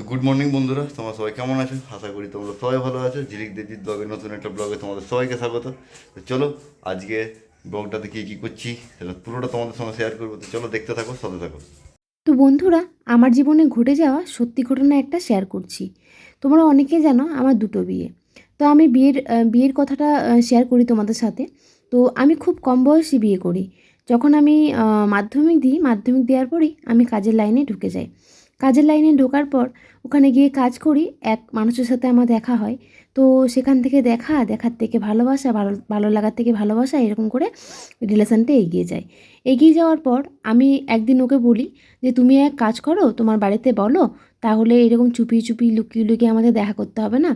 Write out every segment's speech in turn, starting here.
তো good morning বন্ধুরা, তোমরা সবাই কেমন আছো? আশা করি তোমরা সবাই ভালো আছো। ঝিলিক দেবজিৎ ব্লগের নতুন একটা ব্লগে তোমাদের সবাইকে স্বাগত। তো চলো, আজকে ব্লগটাতে কী কী করছি সেটা পুরোটা তোমাদের সঙ্গে শেয়ার করব। তো চলো, দেখতে থাকো, সাথে থাকো। তো বন্ধুরা, আমার জীবনে ঘটে যাওয়া সত্যি ঘটনা একটা শেয়ার করছি। তোমরা অনেকে জানো আমার দুটো বিয়ে। তো আমি বিয়ের বিয়ের কথাটা শেয়ার করি তোমাদের সাথে। তো আমি খুব কম বয়সে বিয়ে করি। যখন আমি মাধ্যমিক দিই, মাধ্যমিক দেওয়ার পরই আমি কাজের লাইনে ঢুকে যাই। কাজের লাইনে ঢোকার পর ওখানে গিয়ে কাজ করি, এক মানুষের সাথে আমার দেখা হয়। তো সেখান থেকে দেখা, দেখার থেকে ভালোবাসা, ভালো ভালো লাগার থেকে ভালোবাসা, এরকম করে রিলেশনটা এগিয়ে যায়। এগিয়ে যাওয়ার পর আমি একদিন ওকে বলি যে, তুমি এক কাজ করো, তোমার বাড়িতে বলো, তাহলে এরকম চুপি চুপি লুকিয়ে লুকিয়ে আমাদের দেখা করতে হবে না।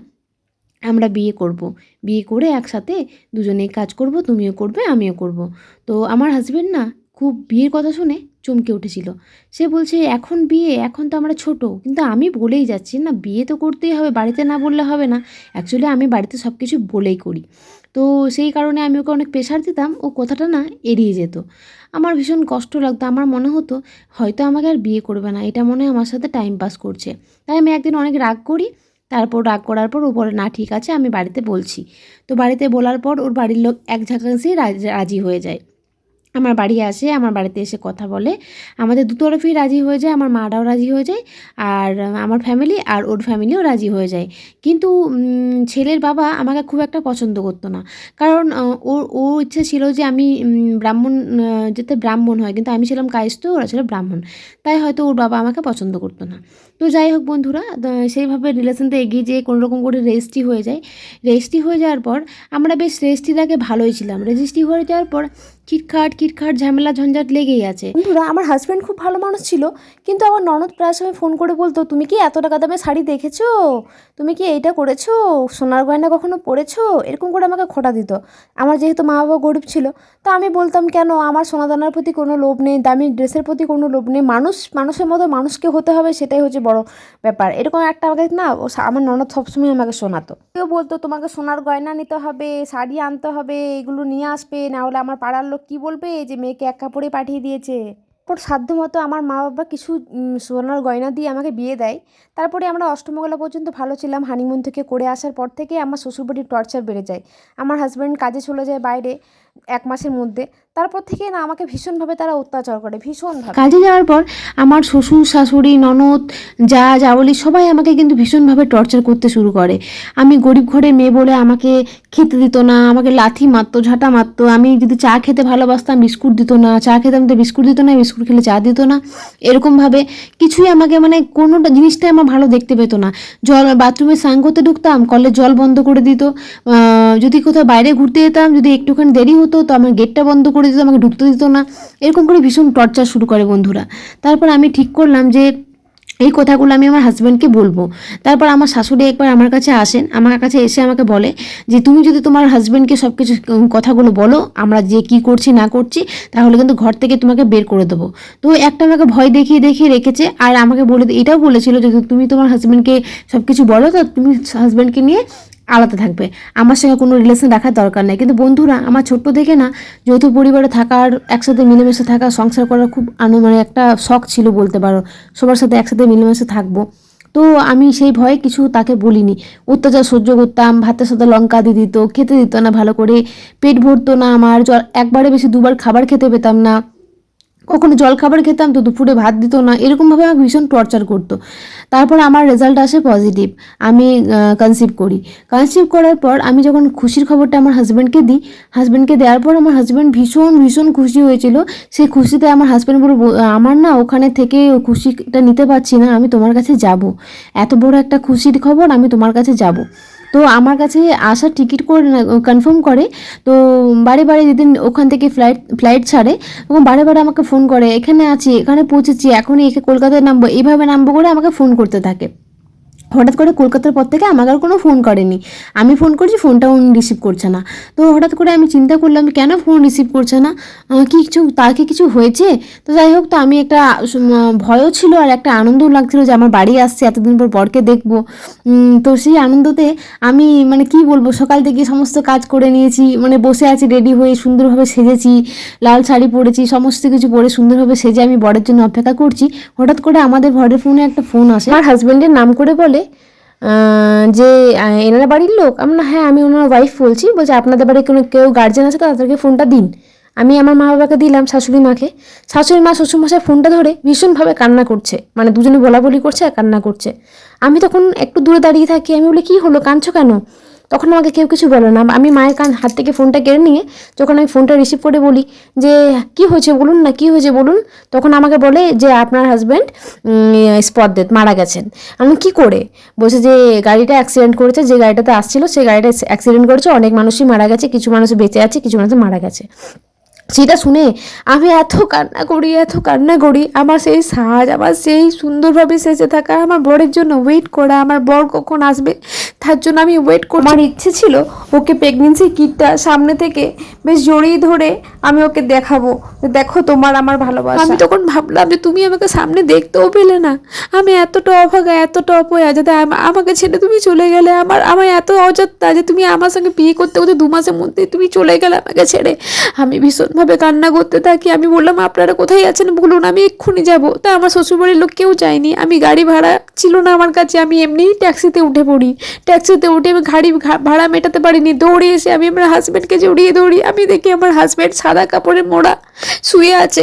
আমরা বিয়ে করব। বিয়ে করে একসাথে দুজনেই কাজ করব, তুমিও করবে, আমিও করব। তো আমার হাজবেন্ড না, খুব বিয়ের কথা শুনে চমকে উঠেছিল। সে বলছে, এখন বিয়ে, এখন তো আমরা ছোট। কিন্তু আমি বলেই যাচ্ছি না, বিয়ে তো করতেই হবে, বাড়িতে না বললে হবে না। অ্যাকচুয়ালি আমি বাড়িতে সব কিছু বলেই করি। তো সেই কারণে আমি ওকে অনেক প্রেশার দিতাম, ও কথাটা না এড়িয়ে যেত। আমার ভীষণ কষ্ট লাগতো, আমার মনে হতো, হয়তো আমাকে আর বিয়ে করবে না, এটা মনে হয় আমার সাথে টাইম পাস করছে। তাই আমি একদিন অনেক রাগ করি, তারপর রাগ করার পর ও বলে, না, ঠিক আছে, আমি বাড়িতে বলছি। তো বাড়িতে বলার পর ওর বাড়ির লোক এক ঝাঁকাশেই রাজি হয়ে যায়। আমার বাড়ি আসে, আমার বাড়িতে এসে কথা বলে। আমাদের দু তরফেই রাজি হয়ে যায়, আমার মারাও রাজি হয়ে যায়, আর আমার ফ্যামিলি আর ওর ফ্যামিলিও রাজি হয়ে যায়। কিন্তু ছেলের বাবা আমাকে খুব একটা পছন্দ করতো না। কারণ ওর ওর ইচ্ছে ছিল যে আমি ব্রাহ্মণ যাতে ব্রাহ্মণ হয়। কিন্তু আমি ছিলাম কায়স্থ, ওরা ছিল ব্রাহ্মণ। তাই হয়তো ওর বাবা আমাকে পছন্দ করতো না। তো যাই হোক বন্ধুরা সেইভাবে রিলেশনটা এগিয়ে যেয়ে কোনো রকম করে রেজিস্ট্রি হয়ে যায়। রেজিস্ট্রি হয়ে যাওয়ার পর আমরা বেশ রেজিস্ট্রির আগে ভালোই ছিলাম। রেজিস্ট্রি হয়ে যাওয়ার পর কিটখাট কিটখাট ঝামেলা, ঝঞ্ঝাট লেগেই আছে। বন্ধুরা, আমার হাজব্যান্ড খুব ভালো মানুষ ছিল, কিন্তু আমার ননদ প্রায় সময় ফোন করে বলতো, তুমি কি এত টাকা দামে শাড়ি দেখেছ? তুমি কি এইটা করেছ? সোনার গয়না কখনো পরেছো? এরকম করে আমাকে খোটা দিত। আমার যেহেতু মা বাবা গরিব ছিল, তা আমি বলতাম, কেন? আমার সোনাদানার প্রতি কোনো লোভ নেই, দামি ড্রেসের প্রতি কোনো লোভ নেই। মানুষ, মানুষের মতো মানুষকে হতে হবে, সেটাই হচ্ছে বড় ব্যাপার। এরকম একটা আমাকে না আমার ননদ সবসময় আমাকে শোনাতো। কেউ বলতো, তোমাকে সোনার গয়না নিতে হবে, শাড়ি আনতে হবে, এগুলো নিয়ে আসবে, না হলে আমার পাড়ার লোক কী বলবে যে মেয়েকে এক কাপড়ে পাঠিয়ে দিয়েছে? তারপর সাধ্য মতো আমার মা বাবা কিছু সোনার গয়না দিয়ে আমাকে বিয়ে দেয়। তারপরে আমরা অষ্টমঙ্গলা পর্যন্ত ভালো ছিলাম হানিমুন থেকে করে আসার পর থেকে আমার শ্বশুরবাড়ির টর্চার বেড়ে যায়। আমার হাজব্যান্ড কাজে চলে যায় বাইরে এক মাসের মধ্যে। তারপর থেকে না আমাকে ভীষণভাবে তারা অত্যাচার করে, ভীষণভাবে। কাজে যাওয়ার পর আমার শ্বশুর, শাশুড়ি, ননদ, যা যাবলি সবাই আমাকে কিন্তু ভীষণভাবে টর্চার করতে শুরু করে। আমি গরিব ঘরের মেয়ে বলে আমাকে খেতে দিত না, আমাকে লাথি মারতো, ঝাঁটা মারতো, আমি যদি চা খেতে ভালোবাসতাম, বিস্কুট দিত না, চা খেতাম তো বিস্কুট দিত না, বিস্কুট খেলে চা দিত না। এরকমভাবে কিছুই আমাকে মানে কোনোটা জিনিসটাই আমার ভালো দেখতে পেতো না। জল, বাথরুমে স্নান করতে ঢুকতাম, কলের জল বন্ধ করে দিত। যদি কোথাও বাইরে ঘুরতে যেতাম, যদি একটুখানি দেরি হতো, তো আমার গেটটা বন্ধ করে দিত, আমাকে ঢুকতে দিত না। এরকম করে ভীষণ টর্চার শুরু করে বন্ধুরা। তারপর আমি ঠিক করলাম যে, এই কথাগুলো আমি আমার হাজব্যান্ডকে বলব। তারপর আমার শাশুড়ি একবার আমার কাছে আসেন, আমার কাছে এসে আমাকে বলে যে, তুমি যদি তোমার হাজব্যান্ডকে সব কিছু কথাগুলো বলো, আমরা যে কি করছি, না করছি, তাহলে কিন্তু ঘর থেকে তোমাকে বের করে দেবো। তো একটা আমাকে ভয় দেখিয়ে দেখিয়ে রেখেছে, আর আমাকে বলে, এটাও বলেছিল যে তুমি তোমার হাজব্যান্ডকে সব কিছু বলো, তো তুমি হাজব্যান্ডকে নিয়ে আলাদা থাকবে। আমার সঙ্গে কোনো রিলেশন রাখার দরকার নেই। কিন্তু বন্ধুরা, আমার ছোট্ট থেকে না, যৌথ পরিবারে থাকার, একসাথে মিলেমিশে থাকা, সংসার করার খুব আনন্দ মানে একটা শখ ছিল বলতে পারো। সবার সাথে একসাথে মিলেমিশে থাকব। তো আমি সেই ভয়ে কিছু তাকে বলিনি। অত্যাচার সহ্য করতাম, ভাতের সাথে লঙ্কা দিয়ে দিত, খেতে দিত না ভালো করে। পেট ভরতো না আমার জল একবারে বেশি দুবার খাবার খেতে পেতাম না। কখনো জল খাবার খেতাম তো দুপুরে ভাত দিত না। এরকমভাবে আমাকে ভীষণ টর্চার করতো। তারপর আমার রেজাল্ট আসে পজিটিভ আমি কনসিভ করি। কনসিভ করার পর আমি যখন খুশির খবরটা আমার হাজব্যান্ডকে দিই হাজব্যান্ডকে দেওয়ার পর আমার হাজব্যান্ড ভীষণ ভীষণ খুশি হয়েছিল। সেই খুশিতে আমার হাজব্যান্ড বলে আমার না ওখানে থেকে খুশিটা নিতে পারছি না, আমি তোমার কাছে যাব। এত বড় একটা খুশির খবর, আমি তোমার কাছে যাব। তো আমার কাছে আসার টিকিট করে কনফার্ম করে, তো বারে বারে যেদিন ওখান থেকে ফ্লাইট ফ্লাইট ছাড়ে তখন বারে বারে আমাকে ফোন করে, এখানে আছি, এখানে পৌঁছেছি, এখনই একে কলকাতায় নামবো। এইভাবে নামবো করে আমাকে ফোন করতে থাকে। হঠাৎ করে কলকাতার পর থেকে আমাকে আর কোনো ফোন করেনি। আমি ফোন করছি ফোনটা উনি রিসিভ করছে না। তো হঠাৎ করে আমি চিন্তা করলাম, কেন ফোন রিসিভ করছে না? কি কিছু, তার কি কিছু হয়েছে? তো যাই হোক, তো আমি একটা ভয়ও ছিল আর একটা আনন্দও লাগছিল যে আমার বাড়ি আসছে, এতদিন পর বরকে দেখব। তো সেই আনন্দতে আমি মানে কি বলব, সকাল থেকে সমস্ত কাজ করে নিয়েছি মানে বসে আছি রেডি হয়ে সুন্দরভাবে সেজেছি, লাল শাড়ি পরেছি, সমস্ত কিছু পরে সুন্দরভাবে সেজে আমি বরের জন্য অপেক্ষা করছি। হঠাৎ করে আমাদের ঘরের ফোনে একটা ফোন আসে। আমার হাজব্যান্ডের নাম করে বলে যে এনারা বাড়ির লোক আমরা হ্যাঁ আমি ওনার ওয়াইফ বলছি। বলছে, আপনাদের বাড়ির কোনো কেউ গার্জেন আছে তো? তাদেরকে ফোনটা দিন। আমি আমার মা বাবাকে দিলাম, শাশুড়ি মাকে। শাশুড়ি মা, শ্বশুরমশাই ফোনটা ধরে ভীষণভাবে কান্না করছে। মানে দুজনে বলা বলি করছে আর কান্না করছে। আমি তখন একটু দূরে দাঁড়িয়ে থাকি, আমি বলি, কী হলো? কাঁদছো কেন? তখন আমাকে কেউ কিছু বলে না। আমি মায়ের কান হাত থেকে ফোনটা কেড়ে নিয়ে যখন আমি ফোনটা রিসিভ করে বলি যে, কি হয়েছে বলুন না, কি হয়েছে বলুন? তখন আমাকে বলে যে, আপনার হাজব্যান্ড স্পট ডেথ মারা গেছেন। আমি কি করে? বলছে যে, গাড়িটা অ্যাক্সিডেন্ট করেছে, যে গাড়িটাতে আসছিল সেই গাড়িটা অ্যাক্সিডেন্ট করেছে, অনেক মানুষই মারা গেছে, কিছু মানুষ বেঁচে আছে, কিছু মানুষ মারা গেছে। সেটা শুনে আমি এত কান্না করি, এত কান্না করি, আমার সেই সাজ, আমার সেই সুন্দরভাবে সেজে থাকা, আমার বরের জন্য ওয়েট করা, আমার বর কখন আসবে তার জন্য আমি ওয়েট করি আমার ইচ্ছে ছিল ওকে প্রেগনেন্সি কিটটা সামনে থেকে বেশ জড়িয়ে ধরে আমি ওকে দেখাবো। দেখো তোমার আমার ভালোবাসা। আমি তখন ভাবলাম যে তুমি আমাকে সামনে দেখতেও পেলে না। আমি এতটা অভাগা, এতটা অপয়া যাতে আমাকে ছেড়ে তুমি চলে গেলে আমার আমার এত অযত্না যে তুমি আমার সঙ্গে বিয়ে করতে করতে দু মাসের মধ্যে তুমি চলে গেলে আমাকে ছেড়ে। আমি ভীষণভাবে কান্না করতে থাকি। আমি বললাম, আপনারা কোথায় আছেন? বলুন, আমি এক্ষুনি যাব। তা আমার শ্বশুরবাড়ির লোক কেউ যায়নি। আমি গাড়ি ভাড়া ছিল না আমার কাছে। আমি এমনিই ট্যাক্সিতে উঠে পড়ি। ট্যাক্সিতে উঠে আমি গাড়ি ভাড়া মেটাতে পারিনি। দৌড়ে এসে আমি আমার হাজব্যান্ডকে জড়িয়ে দৌড়ি আমি দেখি আমার হাজব্যান্ড সাদা কাপড়ে মোড়া শুয়ে আছে।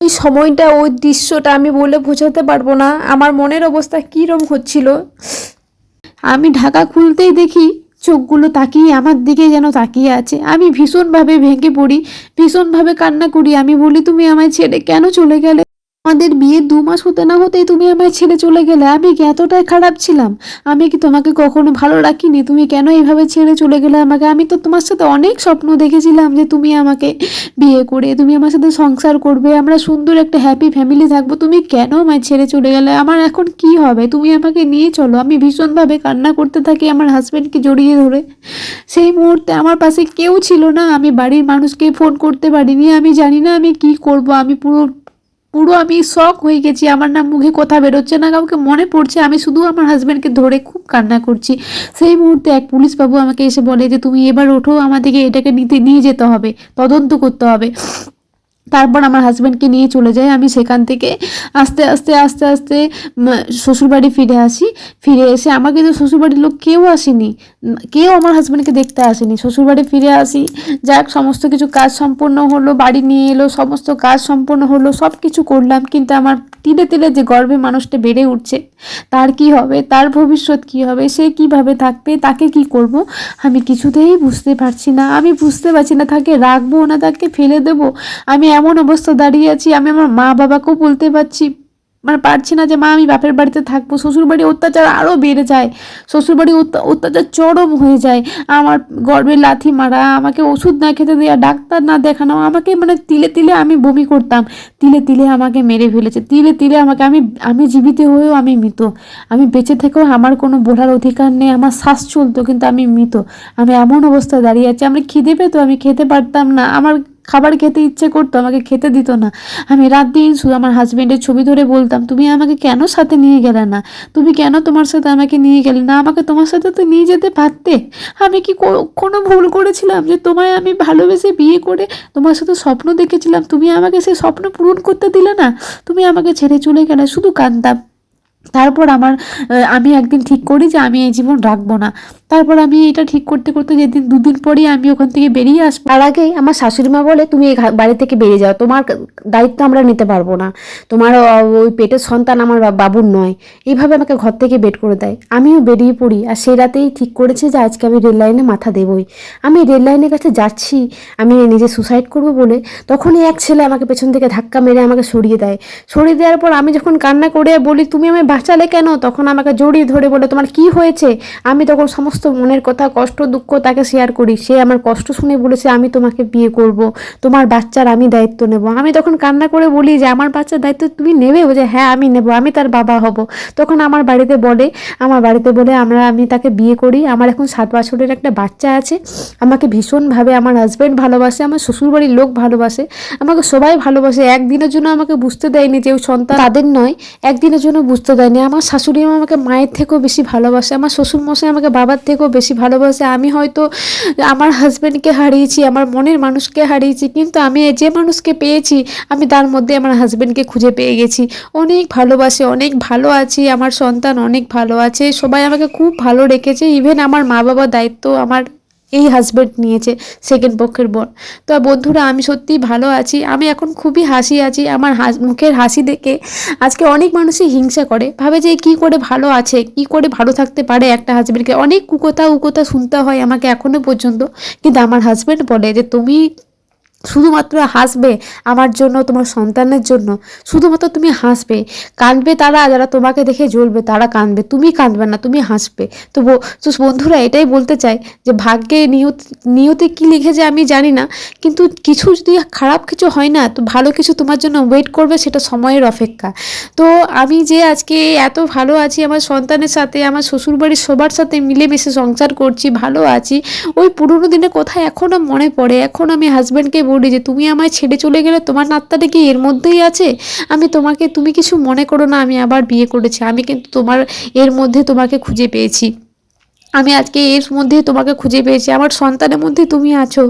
এই সময়টা, ওই দৃশ্যটা আমি বলে বোঝাতে পারব না। আমার মনের অবস্থা কীরকম হচ্ছিল? আমি ঢাকা খুলতেই দেখি চোখগুলো তাকিয়ে আমার দিকে যেন তাকিয়ে আছে। আমি ভীষণভাবে ভেঙে পড়ি, ভীষণভাবে কান্না করি। আমি বলি, তুমি আমায় ছেড়ে কেন চলে গেলে? আমাদের বিয়ে দু মাস হতে না হতেই তুমি আমায় ছেড়ে চলে গেলে। আমি কি এতটাই খারাপ ছিলাম? আমি কি তোমাকে কখনো ভালো রাখিনি? তুমি কেন এইভাবে ছেড়ে চলে গেলে আমাকে? আমি তো তোমার সাথে অনেক স্বপ্ন দেখেছিলাম যে তুমি আমাকে বিয়ে করে, তুমি আমার সাথে সংসার করবে, আমরা সুন্দর একটা হ্যাপি ফ্যামিলি থাকব। তুমি কেন আমায় ছেড়ে চলে গেলে? আমার এখন কি হবে? তুমি আমাকে নিয়ে চলো। আমি ভীষণভাবে কান্না করতে থাকি আমার হাজব্যান্ডকে জড়িয়ে ধরে। সেই মুহূর্তে আমার পাশে কেউ ছিল না। আমি বাড়ির মানুষকে ফোন করতে পারিনি। আমি জানি না আমি কি করব। আমি পুরো পুরো আমি শখ হয়ে গেছি, আমার না মুখে কথা বেরোচ্ছে না, কাউকে মনে পড়ছে, আমি শুধু আমার হাজব্যান্ডকে ধরে খুব কান্না করছি। সেই মুহূর্তে এক পুলিশ বাবু আমাকে এসে বলে যে, তুমি এবার ওঠো, আমাদেরকে এটাকে নিতে, নিয়ে যেতে হবে, তদন্ত করতে হবে। তারপর আমার হাজব্যান্ডকে নিয়ে চলে যাই। আমি সেখান থেকে আস্তে আস্তে আস্তে আস্তে শ্বশুরবাড়ি ফিরে আসি। ফিরে এসে আমার কিন্তু শ্বশুরবাড়ির লোক কেউ আসেনি। কেউ আমার হাজব্যান্ডকে দেখতে আসেনি। শ্বশুরবাড়ি ফিরে আসি। যাক, সমস্ত কিছু কাজ সম্পূর্ণ হলো, বাড়ি নিয়ে এলো, সমস্ত কাজ সম্পূর্ণ হলো সব কিছু করলাম। কিন্তু আমার তিলে তিলে যে গর্বে মানুষটা বেড়ে উঠছে, তার কি হবে? তার ভবিষ্যৎ কি হবে? সে কীভাবে থাকবে? তাকে কি করব? আমি কিছুতেই বুঝতে পারছি না। আমি বুঝতে পারছি না, তাকে রাখব না, তাকে ফেলে দেবো। আমি এমন অবস্থা দাঁড়িয়ে আছি, আমি আমার মা বাবাকেও বলতে পারছি মানে পারছি না যে মা, আমি বাপের বাড়িতে থাকব। শ্বশুরবাড়ি অত্যাচার আরও বেড়ে যায় শ্বশুরবাড়ি অত্যা- অত্যাচার চরম হয়ে যায়। আমার গর্বে লাথি মারা, আমাকে ওষুধ না খেতে দেওয়া ডাক্তার না দেখানো, আমাকে মানে তিলে তিলে আমি বমি করতাম, তিলে তিলে আমাকে মেরে ফেলেছে, তিলে তিলে আমাকে, আমি আমি জীবিত হয়েও আমি মৃত। আমি বেঁচে থেকেও আমার কোনো বলার অধিকার নেই, আমার শ্বাস চলতো কিন্তু আমি মৃত। আমি এমন অবস্থায় দাঁড়িয়ে আছি আমি খিদে পেতো, আমি খেতে পারতাম না, আমার খাবার খেতে ইচ্ছে করতো, আমাকে খেতে দিত না। আমি রাত দিন শুধু আমার হাজবেন্ডের ছবি ধরে বলতাম, তুমি আমাকে কেন সাথে নিয়ে গেলে না? তুমি কেন তোমার সাথে আমাকে নিয়ে গেলে না? আমাকে তোমার সাথে তো নিয়ে যেতে পারতে। আমি কি কোনো ভুল করেছিলাম যে তোমায় আমি ভালোবেসে বিয়ে করে তোমার সাথে স্বপ্ন দেখেছিলাম? তুমি আমাকে সেই স্বপ্ন পূরণ করতে দিলে না? তুমি আমাকে ছেড়ে চলে গেলে, শুধু কাঁদতাম। তারপর আমার আমি একদিন ঠিক করি যে আমি এই জীবন রাখব না। তারপর আমি এটা ঠিক করতে করতে যেদিন দুদিন পরেই আমি ওখান থেকে বেরিয়ে আসব। তার আগে আমার শাশুড়ি মা বলে, তুমি বাড়ি থেকে বেরিয়ে যাও। তোমার দায়িত্ব আমরা নিতে পারব না। তোমার ওই পেটের সন্তান আমার বাবুর নয়। এইভাবে আমাকে ঘর থেকে বের করে দেয়। আমিও বেরিয়ে পড়ি। আর সেই রাতেই ঠিক করেছে যে আজকে আমি রেল লাইনে মাথা দেবই। আমি রেল লাইনের কাছে যাচ্ছি। আমি নিজে সুসাইড করব বলে তখনই এক ছেলে আমাকে পেছন থেকে ধাক্কা মেরে আমাকে সরিয়ে দেয়। সরিয়ে দেওয়ার পর আমি যখন কান্না করে বলি, তুমি আমায় বাঁচালে কেন? তখন আমাকে জড়িয়ে ধরে বলে, তোমার কি হয়েছে? আমি তখন সমস্ত সমস্ত মনের কথা, কষ্ট, দুঃখ তাকে শেয়ার করি। সে আমার কষ্ট শুনে বলেছে, আমি তোমাকে বিয়ে করব। তোমার বাচ্চার আমি দায়িত্ব নেব। আমি তখন কান্না করে বলি যে, আমার বাচ্চার দায়িত্ব তুমি নেবে? যে হ্যাঁ আমি নেব। আমি তার বাবা হব। তখন আমার বাড়িতে বলে, আমার বাড়িতে বলে, আমরা, আমি তাকে বিয়ে করি। আমার এখন সাত বছরের একটা বাচ্চা আছে। আমাকে ভীষণভাবে আমার হাজব্যান্ড ভালোবাসে, আমার শ্বশুরবাড়ির লোক ভালোবাসে। আমাকে সবাই ভালোবাসে। একদিনের জন্য আমাকে বুঝতে দেয়নি যে ওই সন্তান। তাদের নয়, একদিনের জন্য বুঝতে দেয়নি। আমার শাশুড়ি আমাকে মায়ের থেকেও বেশি ভালোবাসে। আমার শ্বশুর মশাই আমাকে বাবার থেকেও বেশি ভালোবাসে। আমি হয়তো আমার হাজব্যান্ডকে হারিয়েছি, আমার মনের মানুষকে হারিয়েছি, কিন্তু আমি যে মানুষকে পেয়েছি, আমি তার মধ্যে আমার হাজব্যান্ডকে খুঁজে পেয়ে গেছি। অনেক ভালোবাসে, অনেক ভালো আছি, আমার সন্তান অনেক ভালো আছে, সবাই আমাকে খুব ভালো রেখেছে। ইভেন আমার মা বাবার দায়িত্ব আমার এই হাজব্যান্ড নিয়েছে সেকেন্ড পক্ষের বোন। তো বন্ধুরা, আমি সত্যিই ভালো আছি। আমি এখন খুবই হাসি আছি। আমার মুখের হাসি দেখে আজকে অনেক মানুষই হিংসা করে। ভাবে যে কি করে ভালো আছে, কি করে ভালো থাকতে পারে একটা হাজব্যান্ডকে অনেক কুকথা উকথা শুনতে হয় আমাকে এখনও পর্যন্ত। কিন্তু আমার হাজব্যান্ড বলে যে, তুমি শুধুমাত্র হাসবে আমার জন্য, তোমার সন্তানের জন্য। শুধুমাত্র তুমি হাসবে। কাঁদবে তারা, যারা তোমাকে দেখে জ্বলবে, তারা কাঁদবে। তুমি কাঁদবে না, তুমি হাসবে। তো তো বন্ধুরা, এটাই বলতে চাই যে ভাগ্যে নিয়ত, নিয়তে কী লিখেছে আমি জানি না, কিন্তু কিছু যদি খারাপ কিছু হয় না, তো ভালো কিছু তোমার জন্য ওয়েট করবে, সেটা সময়ের অপেক্ষা। তো আমি যে আজকে এত ভালো আছি, আমার সন্তানের সাথে, আমার শ্বশুরবাড়ির সবার সাথে মিলেমিশে সংসার করছি, ভালো আছি, ওই পুরোনো দিনের কথা এখনও মনে পড়ে? এখন আমি হাজব্যান্ডকে বলি যে তুমি আমায় ছেড়ে চলে গেলে তোমার নাত্তাটা কি এর মধ্যেই আছে? আমি তোমাকে, তুমি কিছু মনে করো না, আমি আবার বিয়ে করেছি। আমি কিন্তু তোমার এর মধ্যে তোমাকে খুঁজে পেয়েছি। আমি আজকে এর মধ্যেই তোমাকে খুঁজে পেয়েছি। আমার সন্তানের মধ্যে তুমি আছো।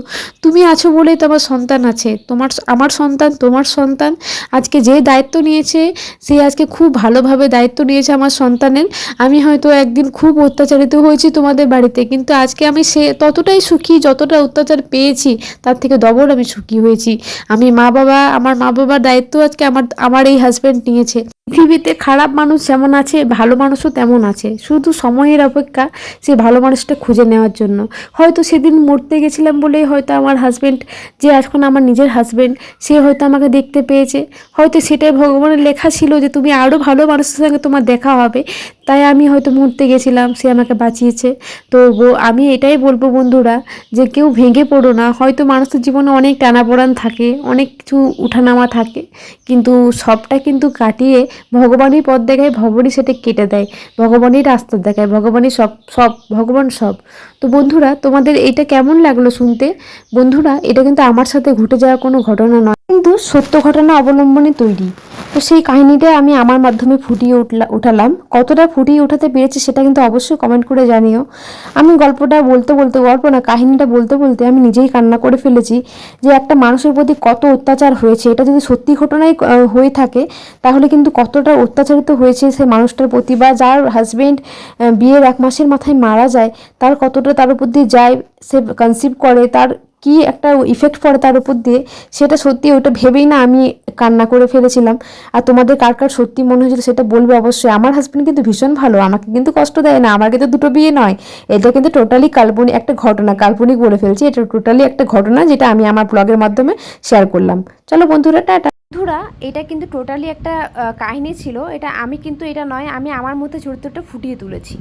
তুমি আছো বলেই তো আমার সন্তান আছে। তোমার, আমার সন্তান, তোমার সন্তান আজকে যে দায়িত্ব নিয়েছে, সে আজকে খুব ভালোভাবে দায়িত্ব নিয়েছে আমার সন্তানের। আমি হয়তো একদিন খুব অত্যাচারিত হয়েছি তোমাদের বাড়িতে, কিন্তু আজকে আমি সে ততটাই সুখী, যতটা অত্যাচার পেয়েছি, তার থেকে ডবল আমি সুখী হয়েছি। আমি মা বাবা, আমার মা বাবার দায়িত্ব আজকে আমার আমার এই হাজব্যান্ড নিয়েছে। পৃথিবীতে খারাপ মানুষ যেমন আছে, ভালো মানুষও তেমন আছে। শুধু সময়ের অপেক্ষা সেই ভালো মানুষটা খুঁজে নেওয়ার জন্য। হয়তো সেদিন মরতে গেছিলাম বলেই হয়তো আমার হাজব্যান্ড যে এখন আমার নিজের হাজব্যান্ড সে হয়তো আমাকে দেখতে পেয়েছে। হয়তো সেটাই ভগবানের লেখা ছিল যে, তুমি আরও ভালো মানুষের সঙ্গে তোমার দেখা হবে। তাই আমি হয়তো মরতে গেছিলাম, সে আমাকে বাঁচিয়েছে। তো আমি এটাই বলব বন্ধুরা যে কেউ ভেঙে পড়ো না, হয়তো মানুষের জীবনে অনেক টানাপোড়ান থাকে, অনেক কিছু উঠানামা থাকে, কিন্তু সবটা কিন্তু কাটিয়ে ভগবানই পথ দেখায়, ভগবানই সেটা কেটে দেয়, ভগবানই রাস্তা দেখায়, ভগবানই সব সব, ভগবান সব। তো বন্ধুরা, তোমাদের এটা কেমন লাগল শুনতে? বন্ধুরা, এটা কিন্তু আমার সাথে ঘটে যাওয়া কোনো ঘটনা নয়, কিন্তু সত্য ঘটনা অবলম্বনে তৈরি। তো সেই কাহিনীটা আমি আমার মাধ্যমে ফুটিয়ে উঠলা উঠালাম। কতটা ফুটিয়ে উঠাতে পেরেছি সেটা কিন্তু অবশ্যই কমেন্ট করে জানিও। আমি গল্পটা বলতে বলতে গল্প না কাহিনীটা বলতে বলতে আমি নিজেই কান্না করে ফেলেছি যে একটা মানুষের প্রতি কত অত্যাচার হয়েছে। এটা যদি সত্যি ঘটনাই আহ, হয়ে থাকে তাহলে কিন্তু কতটা অত্যাচারিত হয়েছে সে মানুষটার প্রতি বা যার হাজবেন্ড বিয়ের এক মাসের মাথায় মারা যায় তার কতটা তার উপর দিয়ে যায় সে কনসিভ করে তার কি একটা ইফেক্ট পড়ে তার উপর দিয়ে, সেটা সত্যি ওটা ভেবেই না আমি কান্না করে ফেলেছিলাম। আর তোমাদের কার কার সত্যি মনে হয়েছিল সেটা বলবে অবশ্যই। আমার হাজব্যান্ড কিন্তু ভীষণ ভালো, আমাকে কিন্তু কষ্ট দেয় না, আমার কিন্তু দুটো বিয়ে নয়। এটা কিন্তু টোটালি কাল্পনিক একটা ঘটনা, কাল্পনিক বলে ফেলছি। এটা টোটালি একটা ঘটনা যেটা আমি আমার ব্লগের মাধ্যমে শেয়ার করলাম। চলো বন্ধুরা, টাটা। বন্ধুরা, এটা কিন্তু টোটালি একটা কাহিনী ছিল। এটা আমি কিন্তু এটা নয়, আমি আমার মধ্যে চরিত্রটা ফুটিয়ে তুলেছি।